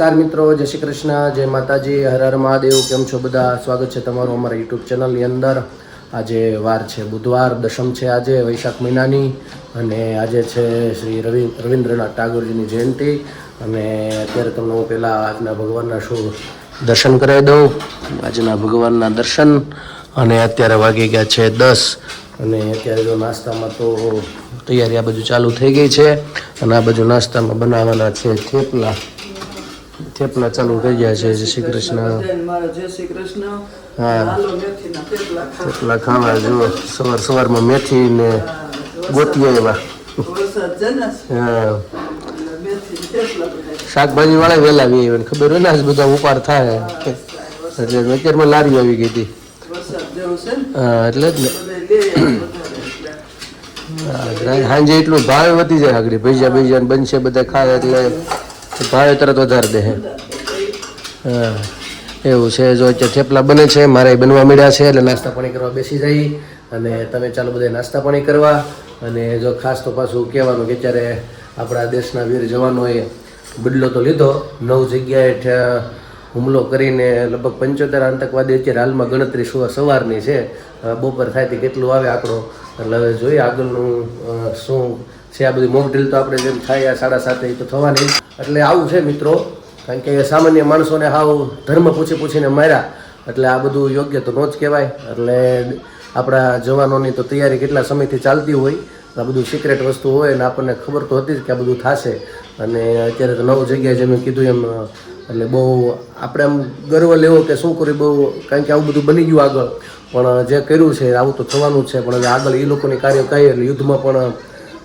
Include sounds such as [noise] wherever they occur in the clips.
નમસ્કાર મિત્રો, જય શ્રી કૃષ્ણ, જય માતાજી, હર હર મહાદેવ, કેમ છો બધા? સ્વાગત છે તમારું અમારા યુટ્યુબ ચેનલની અંદર. આજે વાર છે, બુધવાર, દશમ છે આજે, વૈશાખ મહિનાની, અને આજે છે શ્રી રવિ, રવિન્દ્રનાથ ટાગોરજીની જયંતિ. અને અત્યારે તમને હું પહેલાં આજના ભગવાનના શું દર્શન કરાવી દઉં. આજના ભગવાનના દર્શન, અને અત્યારે વાગી ગયા છે દસ. અને અત્યારે જો નાસ્તામાં તો તૈયારી આ બાજુ ચાલુ થઈ ગઈ છે. અને આ બાજુ નાસ્તામાં બનાવવાના છે થેપલા. થેપલા ચાલુ થઈ ગયા છે. શ્રી કૃષ્ણ. હા. થેપલા ખાવા જો સવાર સવારમાં મેથી ને ગોતી એવા હા. શાકભાજી વાળા વહેલા આવી આવ્યા ખબર હોય ને આજ બધા ઉપાર થાય. એટલે અત્યારમાં લારી આવી ગઈ હતી. હા, એટલે જ ને. સાંજે એટલું ભાવે વધી જાય આગળ. ભૈજા ભૈજા બનશે બધા ખાય એટલે ભાવે તરત વધારે દે હા. એવું છે. જો અત્યારે થેપલા બને છે, મારે બનવા મળ્યા છે, એટલે નાસ્તા પાણી કરવા બેસી જઈ અને તમે ચાલો બધા નાસ્તા પાણી કરવા. અને જો ખાસ તો પાછું કહેવાનું કે અત્યારે આપણા દેશના વીર જવાનોએ બદલો તો લીધો. નવ જગ્યાએ હુમલો કરીને લગભગ પંચોતેર આતંકવાદી અત્યારે હાલમાં ગણતરી સવારની છે. બપોર થાય તે કેટલું આવે આંકડો એટલે હવે જોઈએ આગળનું શું છે આ બધી મોક ડ્રીલ તો આપણે જેમ થાય આ સાડા સાતે તો થવાની. એટલે આવું છે મિત્રો. કારણ કે સામાન્ય માણસોને હાવ ધર્મ પૂછી પૂછીને માર્યા. એટલે આ બધું યોગ્ય તો ન જ કહેવાય. એટલે આપણા જવાનોની તો તૈયારી કેટલા સમયથી ચાલતી હોય, આ બધું સિક્રેટ વસ્તુ હોય અને આપણને ખબર તો હતી જ કે આ બધું થશે. અને અત્યારે તો નવ જગ્યાએ જેમ મેં કીધું એમ, એટલે બહુ આપણે આમ ગર્વ લેવો કે શું કર્યું બહુ, કારણ કે આવું બધું બની ગયું આગળ. પણ જે કર્યું છે, આવું તો થવાનું જ છે. પણ આગળ એ લોકોની કાર્ય કહીએ એટલે યુદ્ધમાં પણ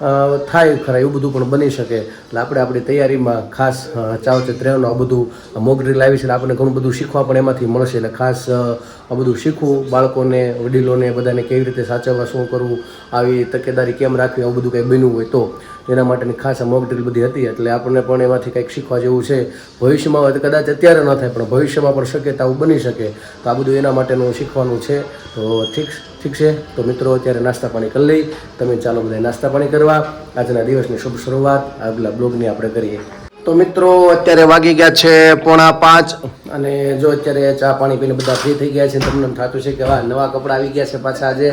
થાય ખરા, એવું બધું પણ બની શકે. એટલે આપણે આપણી તૈયારીમાં ખાસ ચાવચેત રહેવાનું, આ બધું મોગરી લાવી છે આપણને ઘણું બધું શીખવા પણ એમાંથી મળશે. એટલે ખાસ આ બધું શીખવું, બાળકોને, વડીલોને, બધાને કેવી રીતે સાચવવા, શું કરવું, આવી તકેદારી કેમ રાખવી, આવું બધું કંઈ બન્યું હોય તો. એના માટેની ખાસ આ મોક ડ્રીલ બધી હતી. એટલે આપણને પણ એમાંથી કંઈક શીખવા જેવું છે. ભવિષ્યમાં હોય તો કદાચ અત્યારે ન થાય, પણ ભવિષ્યમાં પણ શક્યતા આવું બની શકે. તો આ બધું એના માટેનું શીખવાનું છે. તો ઠીક ઠીક છે? તો મિત્રો અત્યારે નાસ્તા પાણી કરી લઈ. તમે ચાલો બધા નાસ્તા પાણી કરવા. આજના દિવસની શુભ શરૂઆત. આગલા બ્લોગની આપણે કરીએ. તો મિત્રો અત્યારે વાગી ગયા છે પોણા પાંચ અને જો અત્યારે ચા પાણી પીને બધા ફ્રી થઈ ગયા છે તમને એમ થતું છે કે વાહ નવા કપડાં આવી ગયા છે પાછા આજે.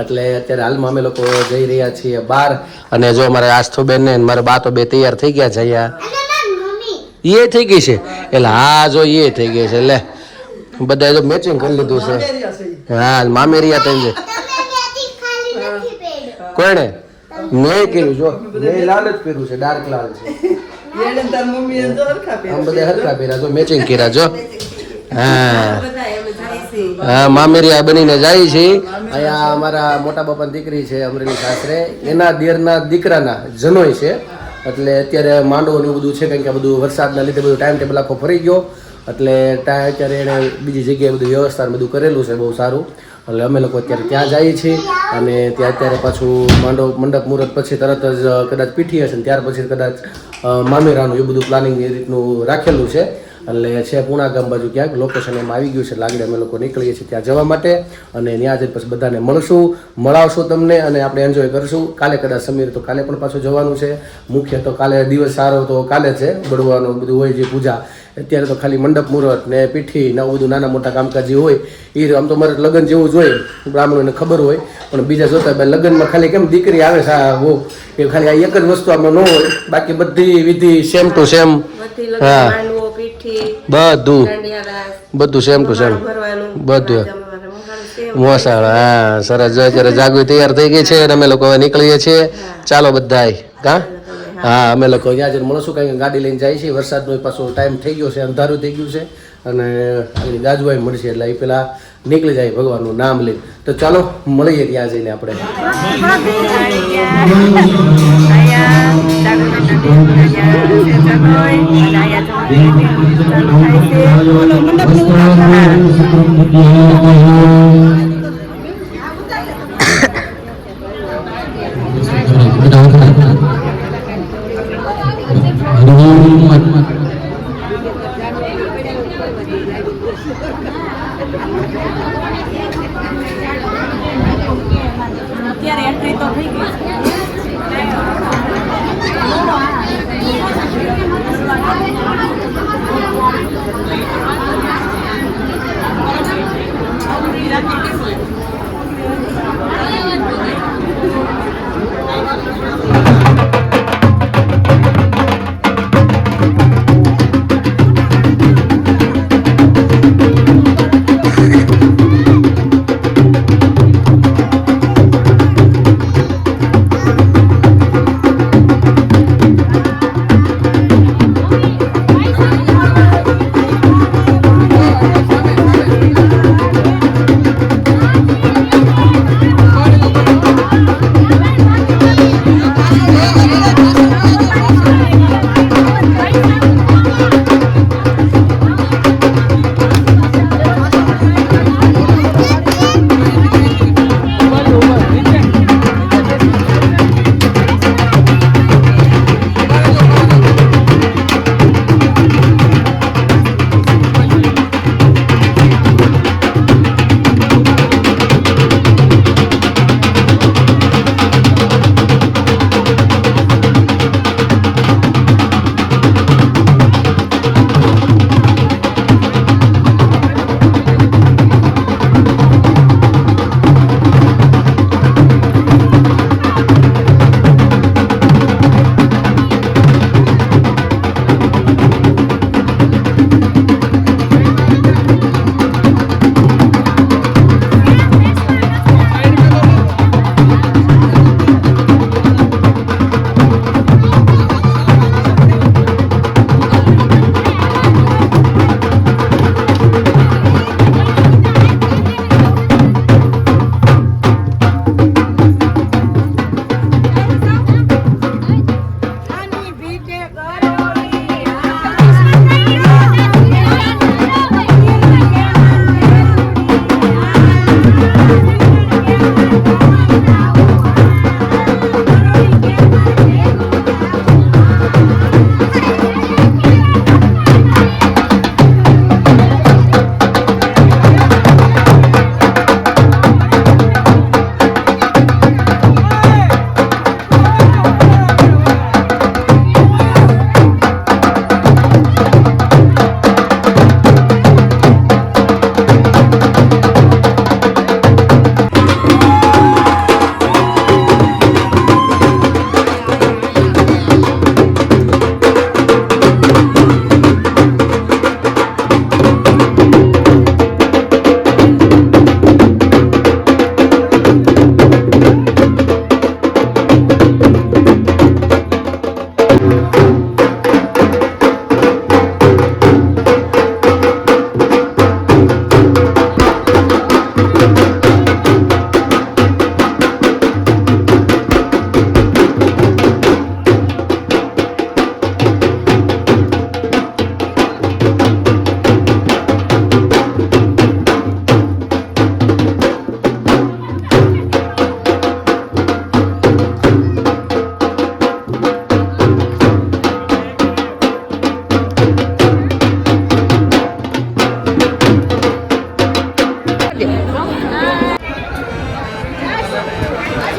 એટલે અત્યારે હાલમાં અમે લોકો જઈ રહ્યા છીએ બહાર. અને જો મારે આસ્થુબેન ને મારા બા તો બે તૈયાર થઈ ગયા છે અહીંયા. એ થઈ ગઈ છે. એટલે હા જો એ થઈ ગઈ છે. એટલે બધા જો મેચિંગ કરી લીધું છે. હા મામેરિયા છે. કોણે? મેં કર્યું જો. મેં લાલ જ પહેર્યું છે ડાર્ક લાલ છે. [laughs] આમ બધા હરખા પહેર્યા જો મેચિંગ કર્યા જો. [laughs] હા. હા મામેરિયા બનીને જાય છે. અહીંયા અમારા મોટા બાપાની દીકરી છે અમરેલી સાસરે. એના દિયરના દીકરાના જનોય છે. એટલે અત્યારે માંડવો ને એવું બધું છે કારણ કે આ બધું વરસાદના લીધે બધું ટાઈમ ટેબલ આખો ફરી ગયો. એટલે ત્યાં અત્યારે એણે બીજી જગ્યાએ બધું વ્યવસ્થા બધું કરેલું છે, બહુ સારું. એટલે અમે લોકો અત્યારે ત્યાં જઈએ છીએ અને ત્યાં અત્યારે પાછું માંડવ, મંડપ મુહૂર્ત પછી તરત જ કદાચ પીઠી હશે ને ત્યાર પછી કદાચ મામેરાનું એ બધું પ્લાનિંગ એ રીતનું રાખેલું છે. એટલે છે પૂણા ગામ બાજુ ક્યાંક લોકેશન એમાં આવી ગયું છે, એટલે અમે લોકો નીકળીએ છીએ ત્યાં જવા માટે. અને ત્યાં જઈને પછી બધાને મળશું, મળાવશું તમને અને આપણે એન્જોય કરશું. કાલે કદાચ સમીર તો કાલે પણ પાછું જવાનું છે. મુખ્ય તો કાલે દિવસ સારો તો કાલે છે, બળવાનું બધું હોય જે પૂજા. અત્યારે તો ખાલી મંડપ મુહૂર્ત ને પીઠી ને આવું બધું નાના મોટા કામકાજી હોય એ આમ તો મારે લગ્ન જેવું જ હોય બ્રાહ્મણોને ખબર હોય પણ બીજા જોતા ભાઈ લગ્નમાં ખાલી કેમ દીકરી આવે છે આ હો એ ખાલી આ એક જ વસ્તુ આમાં ન હોય બાકી બધી વિધિ સેમ ટુ સેમ હા. બધું. બધું સેમ ટુ સેમ બધું. મોસાળ હા સરસ. જો અત્યારે જાગવી તૈયાર થઈ ગઈ છે અને અમે લોકો હવે નીકળીએ છીએ. ચાલો બધાય કા હા અમે લોકો ત્યાં જઈને મળશું કારણ કે ગાડી લઈને જાય છે વરસાદનો પાછો ટાઈમ થઈ ગયો છે અંધારું થઈ ગયું છે અને આગળ ગાજવાય મળશે એટલે એ પેલા નીકળી જાય ભગવાનનું નામ લઈ તો ચાલો મળીએ ત્યાં જઈને આપણે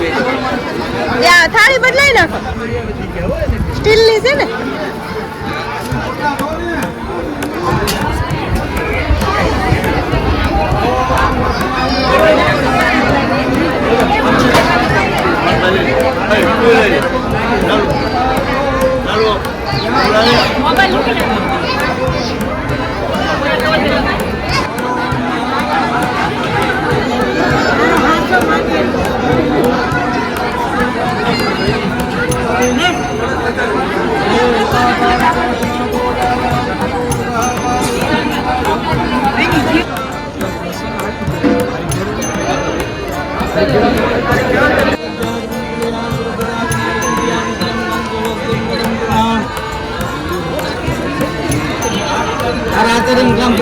ત્યાં થાળી બદલાઈ નાખો. સ્ટીલની છે ને. મોબાઈલ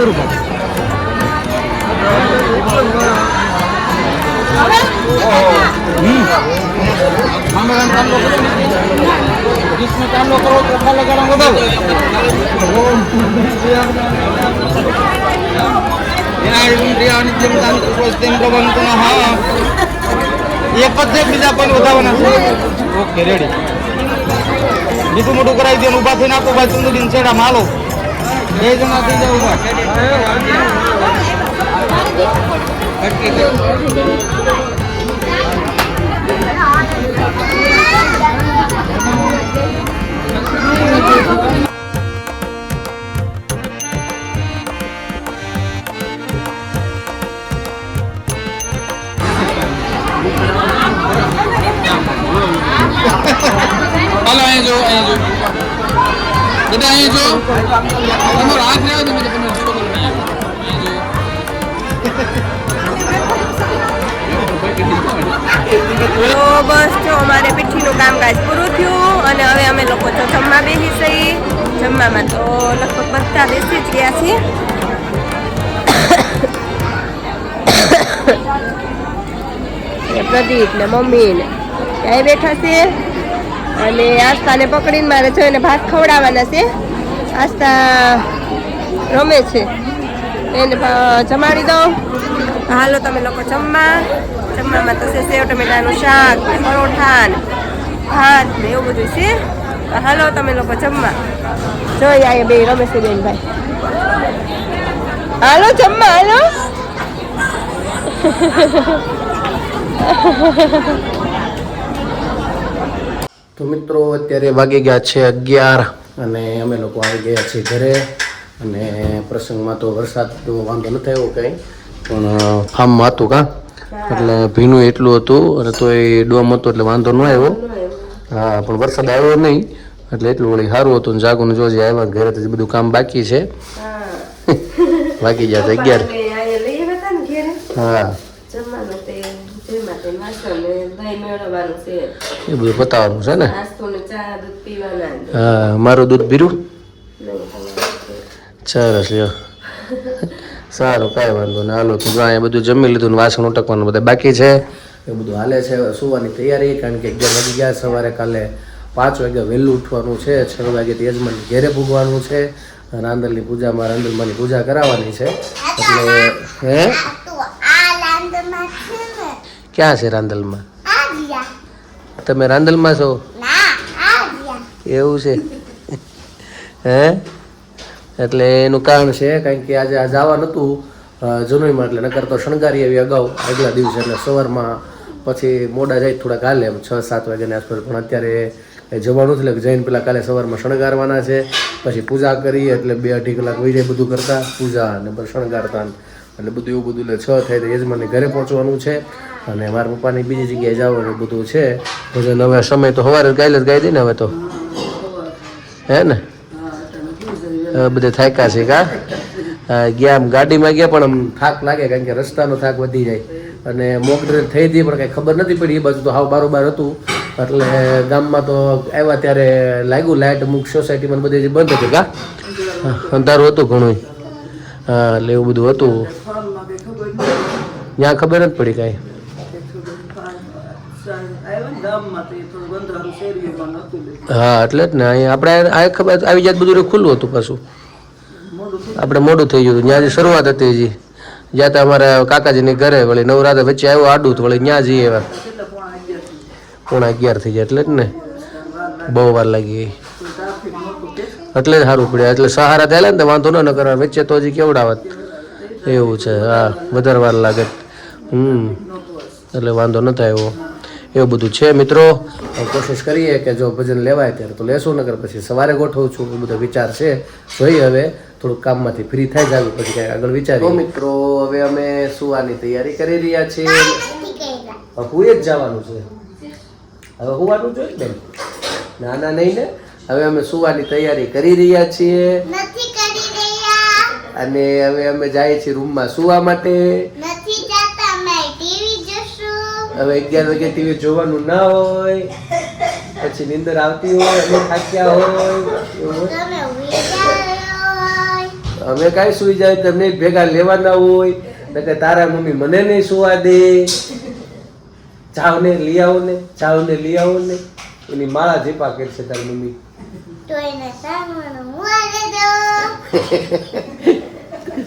મૂકી દે. એક જ બીજા પણ વધારવાના ઓકે, રેડી બીજું મોટું કરાવી દે ઊભા થઈને આપો ભાઈ ચંદુદીન છેડા માલો બે જણા થઈ જાવ ઊભા બસ અમારે પીઠીનું કામકાજ પૂરું થયું અને હવે અમે લોકો તો જમવા બેસી જઈ જમવામાં તો લગભગ બધા બેસી જ ગયા છીએ. [coughs] પ્રદીપ ને મમ્મી ને ક્યાંય બેઠા છે? અને આસ્થાને પકડીને મારે જોઈને ભાત ખવડાવવાના છે. આસ્થા રમે છે. એને જમાડી દઉં હાલો, તમે લોકો જમવા. જમવામાં તો સેવ, ટમેટાનું શાક ને પરોઠા ને ભાત ને એવું બધું છે. હાલો, તમે લોકો જમવા. જોઈ આ બે રમેશભાઈ. ભાઈ હાલો, જમવા, હાલો. તો મિત્રો, અત્યારે વાગી ગયા છે અગિયાર અને અમે લોકો આવી ગયા છીએ ઘરે. અને પ્રસંગમાં તો વરસાદ તો વાંધો ન થયો કંઈ પણ ફાર્મમાં હતું કાં? એટલે ભીનું એટલું હતું અને તો એ ડોમ હતો એટલે વાંધો ન આવ્યો. હા પણ વરસાદ આવ્યો નહીં એટલે એટલું વળી સારું હતું. ને જાગુને જોજે આવ્યા ઘરે તો બધું કામ બાકી છે. [laughs] બાકી છે અગિયાર. હા. એ બધું પતાવવાનું છે ને? હા મારું દૂધ પીરું? તમારે સરસ લ્યો. સારું કાંઈ વાંધો નહીં. હાલો તું અહીંયા બધું જમી લીધું ને વાસણ ઉટકવાનું બધા બાકી છે. એ બધું હાલે છે સુવાની તૈયારી કારણ કે અગિયાર વાગી ગયા સવારે કાલે પાંચ વાગે વહેલું ઉઠવાનું છે છ વાગે યજમાન ઘેરે ભૂગવાનું છે રાંદલની પૂજામાં રાંદલમાંની પૂજા કરાવવાની છે. એટલે હે? ક્યાં છે રાંદલમાં? તમે રાંદલમાં છો? એવું છે? હે? એટલે એનું કારણ છે, કારણ કે આજે આ જવા નહોતું જનોઈમાં એટલે નકર તો શણગારી આવી અગાઉ, આગલા દિવસે એટલે સવારમાં પછી મોડા જાય થોડાક હાલે એમ, છ, સાત વાગ્યાની આસપાસ. પણ અત્યારે જવાનું એટલે જઈને પેલા કાલે સવારમાં શણગારવાના છે, પછી પૂજા કરી એટલે બે અઢી કલાક વહી જાય બધું કરતા, પૂજા અને શણગારતા એટલે બધું એવું બધું એટલે છ થાય તો યજમાનને ઘરે પહોંચવાનું છે અને મારા પપ્પાની બીજી જગ્યાએ જવાનું બધું છે. ભજન હવે સમય તો સવારે ગાઈ જ ગાઈ દે ને હવે તો. હે ને? બધે થાક્યા છે કા? ગયા આમ ગાડીમાં ગયા, પણ આમ થાક લાગે કારણ કે રસ્તાનો થાક વધી જાય. અને મોક ડ્રિલ થઈ હતી, પણ કાંઈ ખબર નથી પડી. એ બાજુ તો હાવ બારોબાર હતું. એટલે ગામમાં તો આવ્યા ત્યારે લાગ્યું લાઇટ અમુક સોસાયટીમાં બધી બંધ હતી કા? અંધારું હતું ઘણું હા, એટલે એવું બધું હતું. ત્યાં ખબર નથી પડી કાંઈ આવ્યા ને ગામમાં તો એ થોડું અંધારું શેરીઓમાં નહોતું લે હા, એટલે જ ને, અહીંયા આપણે આવી જાત બધું ખુલ્લું હતું પાછું. આપણે મોડું થઈ ગયું ત્યાં જે શરૂઆત હતી હજી. જ્યાં તો અમારા કાકાજીની ઘરે વળી નવરાત્રે વચ્ચે આવ્યો, આડું વળી ત્યાં જઈએ એવા. પોણા અગિયાર થઈ જાય, એટલે જ ને. બહુ વાર લાગી ગઈ. એટલે જ સારું પડ્યા. એટલે સહારા થયેલા ને વાંધો ન કરવા વચ્ચે તો હજી કેવડાવત. એવું છે, હા, વધારે વાર લાગે. હમ. એટલે વાંધો ન થાય એવો. એવું બધું છે મિત્રો. હવે કોશિશ કરીએ કે જો ભજન લેવાય ત્યારે તો લેશું નગર પછી સવારે ગોઠવું છું એ બધો વિચાર છે. જોઈએ હવે થોડુંક કામમાંથી ફ્રી થઈ જાવ પછી કાંઈ આગળ વિચારીએ. મિત્રો હવે અમે સુવાની તૈયારી કરી રહ્યા છીએ. હવે હુંએ જ જવાનું છે. હવે હોવાનું જોઈએ બેન ના ના નહીં ને. હવે અમે સુવાની તૈયારી કરી રહ્યા છીએ. નથી કરી રહ્યા. અને હવે અમે જાય છીએ રૂમમાં સુવા માટે નથી જતા અમે ટીવી જોશું હવે અગિયાર વાગે ટીવી જોવાનું ના હોય પછી નીંદર આવતી હોય અમે થાક્યા હોય અમે કાંઈ સુઈ જાય તમને ભેગા લેવાના હોય નકર તારા મમ્મી મને નહીં સુવા દે. જાવ ને લઈ આવો ને જાવ ને લઈ આવો ને એની માળા જીપા કરશે તારી મમ્મી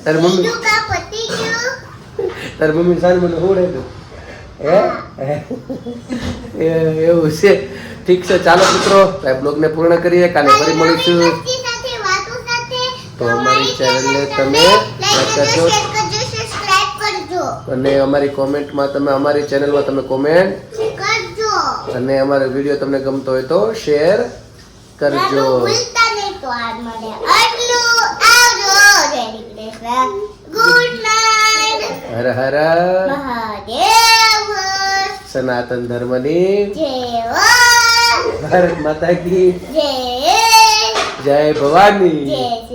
તારી મમ્મી તારી મમ્મી સારી મને હોડે તો હે? એ એવું છે. ઠીક છે ચાલો મિત્રો બ્લોગને પૂર્ણ કરીએ. કાલે ફરી મળીશું. તો અમારી ચેનલને તમે કરજો. અને અમારી કોમેન્ટમાં તમે અમારી ચેનલમાં તમે કોમેન્ટ કરજો અને અમારો વીડિયો તમને ગમતો હોય તો શેર કરજો. ભૂલતા નહીં તો આજ મળે આટલું આવજો જય કૃષ્ણ ગુડ નાઇટ હર હર. મહાદેવ. સનાતન ધર્મની ભારત માતા કી જય જય ભવાની. જય